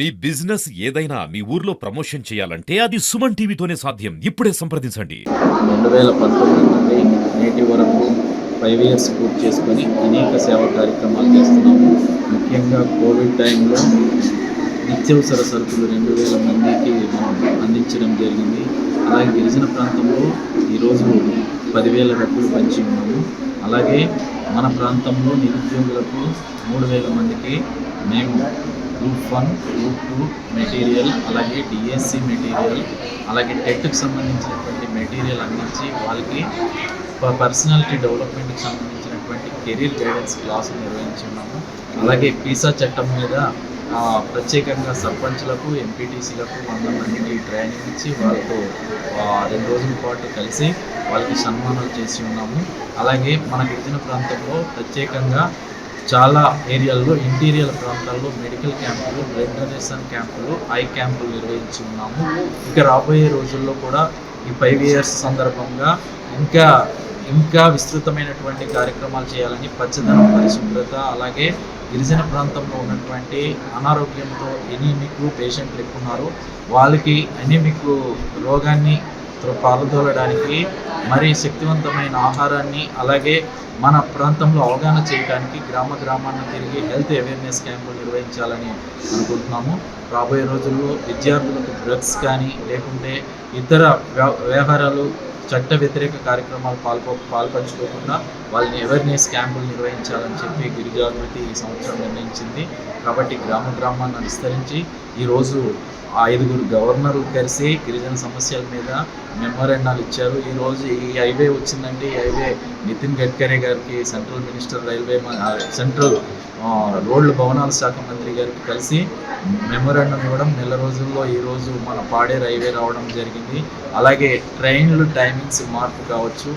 మీ business ఏదైనా మీ ఊర్లో promotion చేయాలంటే అది సుమన్ టీవీతోనే సాధ్యం. ఇప్పుడే సంప్రదించండి. రెండు వేల పంతొమ్మిది నుండి నేటి వరకు ఫైవ్ ఇయర్స్ పూర్తి చేసుకొని అనేక సేవా కార్యక్రమాలు చేస్తున్నాము. ముఖ్యంగా కోవిడ్ టైంలో నిత్యావసర సరుకులు రెండు వేల మందికి మనం అందించడం జరిగింది. అలాగే గిరిజన ప్రాంతంలో ఈరోజు పదివేల రెప్పులు పంచి ఉన్నాము. అలాగే మన ప్రాంతంలో నిరుద్యోగులకు మూడు వేల మందికి మేము group one group two material అలాగే డిఎస్సి మెటీరియల్ అలాగే టెట్కి సంబంధించినటువంటి మెటీరియల్ అందించి వాళ్ళకి పర్సనాలిటీ డెవలప్మెంట్కి సంబంధించినటువంటి కెరీర్ గైడెన్స్ క్లాసులు నిర్వహించున్నాము. అలాగే పీసా చట్టం మీద ప్రత్యేకంగా సర్పంచ్లకు ఎంపీటీసీలకు వంద మందికి ట్రైనింగ్ ఇచ్చి వాళ్ళతో రెండు రోజుల పాటు కలిసి వాళ్ళకి సన్మానాలు చేసి ఉన్నాము. అలాగే మన గిరిజన ప్రాంతంలో ప్రత్యేకంగా చాలా ఏరియాల్లో ఇంటీరియర్ ప్రాంతాల్లో మెడికల్ క్యాంపులు బ్లడ్ డొనేషన్ క్యాంపులు ఐ క్యాంపులు నిర్వహించి ఉన్నాము. ఇక రాబోయే రోజుల్లో కూడా ఈ ఫైవ్ ఇయర్స్ సందర్భంగా ఇంకా ఇంకా విస్తృతమైనటువంటి కార్యక్రమాలు చేయాలని పచ్చదనం పరిశుభ్రత అలాగే గిరిజన ప్రాంతంలో ఉన్నటువంటి అనారోగ్యంతో ఎనీమిక్ పేషెంట్లు ఎక్కువ ఉన్నారు. వాళ్ళకి ఎనీమిక్ రోగాన్ని త్ర- మరి శక్తివంతమైన ఆహారాన్ని అలాగే మన ప్రాంతంలో అవగాహన చేయడానికి గ్రామ గ్రామాన్ని తిరిగి హెల్త్ అవేర్నెస్ క్యాంపులు నిర్వహించాలని అనుకుంటున్నాము. రాబోయే రోజుల్లో విద్యార్థులకు డ్రగ్స్ కానీ లేకుంటే ఇతర వ్యవ- వ్యవహారాలు చట్ట వ్యతిరేక కార్యక్రమాలు పాల్పో పాల్పంచుకోకుండా వాళ్ళని అవేర్నెస్ క్యాంపులు నిర్వహించాలని చెప్పి గిరిజాగృతి ఈ సంవత్సరం నిర్ణయించింది. కాబట్టి గ్రామ గ్రామాన్ని విస్తరించి ఈరోజు ఆ ఐదుగురు గవర్నర్లు కలిసి గిరిజన సమస్యల మీద మెమోరెండాలు ఇచ్చారు. ఈరోజు ఈ హైవే వచ్చిందండి. ఈ హైవే నితిన్ గడ్కరీ గారికి సెంట్రల్ మినిస్టర్ రైల్వే సెంట్రల్ రోడ్ల రోడ్లు భవనాల శాఖ మంత్రి గారికి కలిసి మెమోరాండం ఇవ్వడం నెల రోజుల్లో ఈరోజు మన పాడే హైవే రావడం జరిగింది. అలాగే ట్రైన్లు టైమింగ్స్ మార్పు కావచ్చు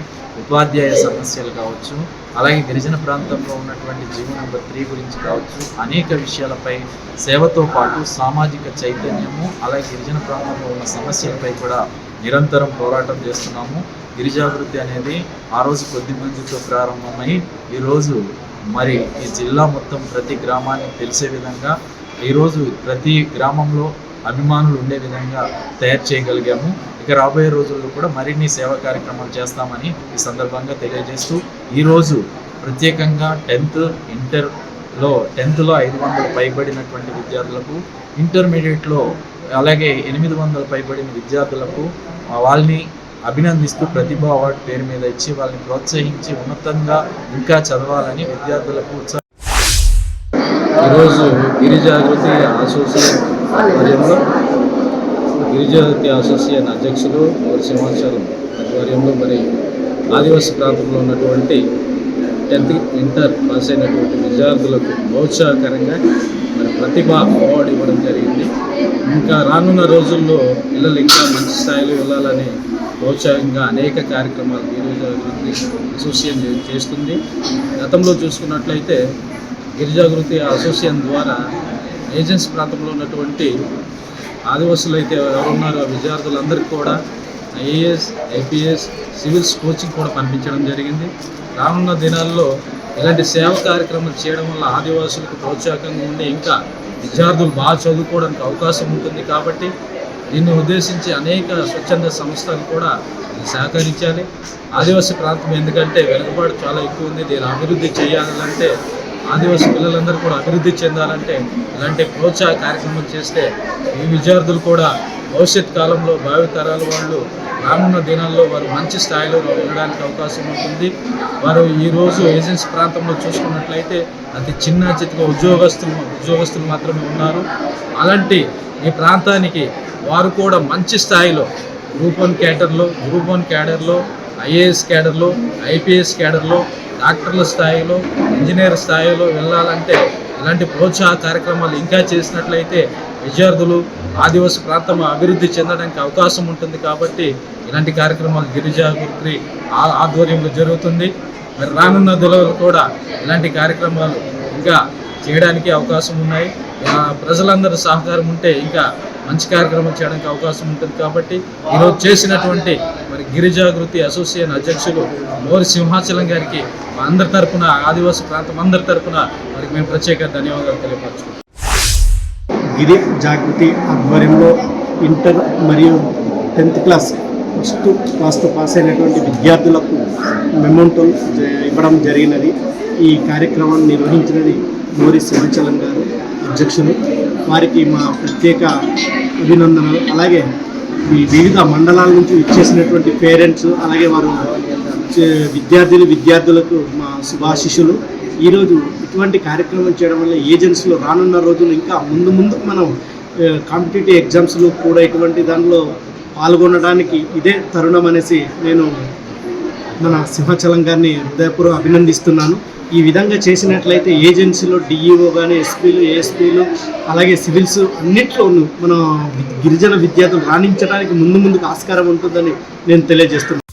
ఉపాధ్యాయ సమస్యలు కావచ్చు అలాగే గిరిజన ప్రాంతంలో ఉన్నటువంటి జీవో నెంబర్ త్రీ గురించి కావచ్చు అనేక విషయాలపై సేవతో పాటు సామాజిక చైతన్యము అలాగే గిరిజన ప్రాంతంలో ఉన్న సమస్యలపై కూడా నిరంతరం పోరాటం చేస్తున్నాము. గిరిజాభివృద్ధి అనేది ఆ రోజు కొద్ది మందితో ప్రారంభమై ఈరోజు మరి ఈ జిల్లా మొత్తం ప్రతి గ్రామాన్ని తెలిసే విధంగా ఈరోజు ప్రతి గ్రామంలో అభిమానులు ఉండే విధంగా తయారు చేయగలిగాము. ఇక రాబోయే రోజుల్లో కూడా మరిన్ని సేవా కార్యక్రమాలు చేస్తామని ఈ సందర్భంగా తెలియజేస్తూ ఈరోజు ప్రత్యేకంగా టెన్త్ ఇంటర్లో టెన్త్లో ఐదు వందల పైబడినటువంటి విద్యార్థులకు ఇంటర్మీడియట్లో అలాగే ఎనిమిది వందల పైబడిన విద్యార్థులకు వాళ్ళని అభినందిస్తూ ప్రతిభ అవార్డు పేరు మీద ఇచ్చి వాళ్ళని ప్రోత్సహించి ఉన్నతంగా ఇంకా చదవాలని విద్యార్థులకు ఉత్సాహం ఈరోజు గిరిజాగృతి అసోసియేషన్ ఆధ్వర్యంలో గిరిజాగృతి అసోసియేషన్ అధ్యక్షులు ఎవరి సింహాచారం ఆధ్వర్యంలో మరి ఆదివాసీ ప్రాంతంలో ఉన్నటువంటి టెన్త్ ఇంటర్ పాస్ అయినటువంటి విద్యార్థులకు ప్రోత్సాహకరంగా మరి ప్రతిభ అవార్డు ఇవ్వడం జరిగింది. ఇంకా రానున్న రోజుల్లో పిల్లలు ఇంకా మంచి స్థాయిలో వెళ్ళాలని ప్రోత్సాహంగా అనేక కార్యక్రమాలు గిరిజాగృతి అసోసియేషన్ చేస్తుంది. గతంలో చూసుకున్నట్లయితే గిరిజాగృతి అసోసియేషన్ ద్వారా ఏజెన్సీ ప్రాంతంలో ఉన్నటువంటి ఆదివాసులు అయితే ఎవరున్నారో విద్యార్థులందరికీ కూడా ఐఏఎస్ ఐపీఎస్ సివిల్స్ కోచింగ్ కూడా పంపించడం జరిగింది. రానున్న దినాల్లో ఇలాంటి సేవ కార్యక్రమాలు చేయడం వల్ల ఆదివాసులకు ప్రోత్సాహకంగా ఉండి ఇంకా విద్యార్థులు బాగా చదువుకోవడానికి అవకాశం ఉంటుంది కాబట్టి దీన్ని ఉద్దేశించి అనేక స్వచ్ఛంద సంస్థలు కూడా సహకరించాలి. ఆదివాసీ ప్రాంతం ఎందుకంటే వెనుకబాటు చాలా ఎక్కువ ఉంది. దీన్ని అభివృద్ధి చేయాలంటే ఆదివాసీ పిల్లలందరూ కూడా అభివృద్ధి చెందాలంటే ఇలాంటి ప్రోత్సాహ కార్యక్రమం చేస్తే ఈ విద్యార్థులు కూడా భవిష్యత్ కాలంలో భావితరాల వాళ్ళు రానున్న దినాల్లో వారు మంచి స్థాయిలో వెళ్ళడానికి అవకాశం ఉంటుంది. వారు ఈరోజు ఏజెన్సీ ప్రాంతంలో చూసుకున్నట్లయితే అతి చిన్న చితక ఉద్యోగస్తులు ఉద్యోగస్తులు మాత్రమే ఉన్నారు. అలాంటి ఈ ప్రాంతానికి వారు కూడా మంచి స్థాయిలో గ్రూప్ వన్ క్యాడర్లో గ్రూప్ వన్ క్యాడర్లో ఐఏఎస్ క్యాడర్లో ఐపీఎస్ క్యాడర్లో డాక్టర్ల స్థాయిలో ఇంజనీర్ స్థాయిలో వెళ్ళాలంటే ఇలాంటి ప్రోత్సాహ కార్యక్రమాలు ఇంకా చేసినట్లయితే విద్యార్థులు ఆదివాసీ ప్రాంతం అభివృద్ధి చెందడానికి అవకాశం ఉంటుంది కాబట్టి ఇలాంటి కార్యక్రమాలు గిరిజాభివృద్ధి ఆ- ఆధ్వర్యంలో జరుగుతుంది. మరి రానున్న దినాల్లో కూడా ఇలాంటి కార్యక్రమాలు ఇంకా చేయడానికి అవకాశం ఉన్నాయి. ఆ, ప్రజలందరూ సహకారం ఉంటే ఇంకా మంచి కార్యక్రమం చేయడానికి అవకాశం ఉంటుంది కాబట్టి ఈరోజు చేసినటువంటి మరి గిరిజాగృతి అసోసియేషన్ అధ్యక్షులు మోరి సింహాచలం గారికి అందరి తరఫున ఆదివాసీ ప్రాంతం అందరి తరపున వారికి మేము ప్రత్యేక ధన్యవాదాలు తెలియపరచుకుంటాం గిరి జాగృతి ఆధ్వర్యంలో ఇంటర్ మరియు టెన్త్ క్లాస్ ఫస్ట్ క్లాస్తో పాస్ అయినటువంటి విద్యార్థులకు మెమోంటోలు జ- ఇవ్వడం జరిగినది. ఈ కార్యక్రమాన్ని నిర్వహించినది మోరి సింహాచలం గారు అధ్యక్షులు. వారికి మా ప్రత్యేక అభినందనలు. అలాగే ఈ వివిధ మండలాల నుంచి ఇచ్చేసినటువంటి పేరెంట్స్ అలాగే వారు చే- విద్యార్థులు విద్యార్థులకు మా శుభాశిషులు ఈరోజు ఇటువంటి కార్యక్రమం చేయడం వల్ల ఏజెన్సీలో రానున్న రోజులు ఇంకా ముందు ముందుకు మనం కాంపిటేటివ్ ఎగ్జామ్స్లో కూడా ఇటువంటి దానిలో పాల్గొనడానికి ఇదే తరుణం అనేసి నేను మన సింహాచలం గారిని హృదయపూర్వక అభినందిస్తున్నాను. ఈ విధంగా చేసినట్లయితే ఏజెన్సీలో డిఈఓ కానీ ఎస్పీలు ఏఎస్పీలు అలాగే సివిల్స్ అన్నిట్లోనూ మన గిరిజన విద్యార్థులు రాణించడానికి ముందు ముందుకు ఆస్కారం ఉంటుందని నేను తెలియజేస్తున్నాను.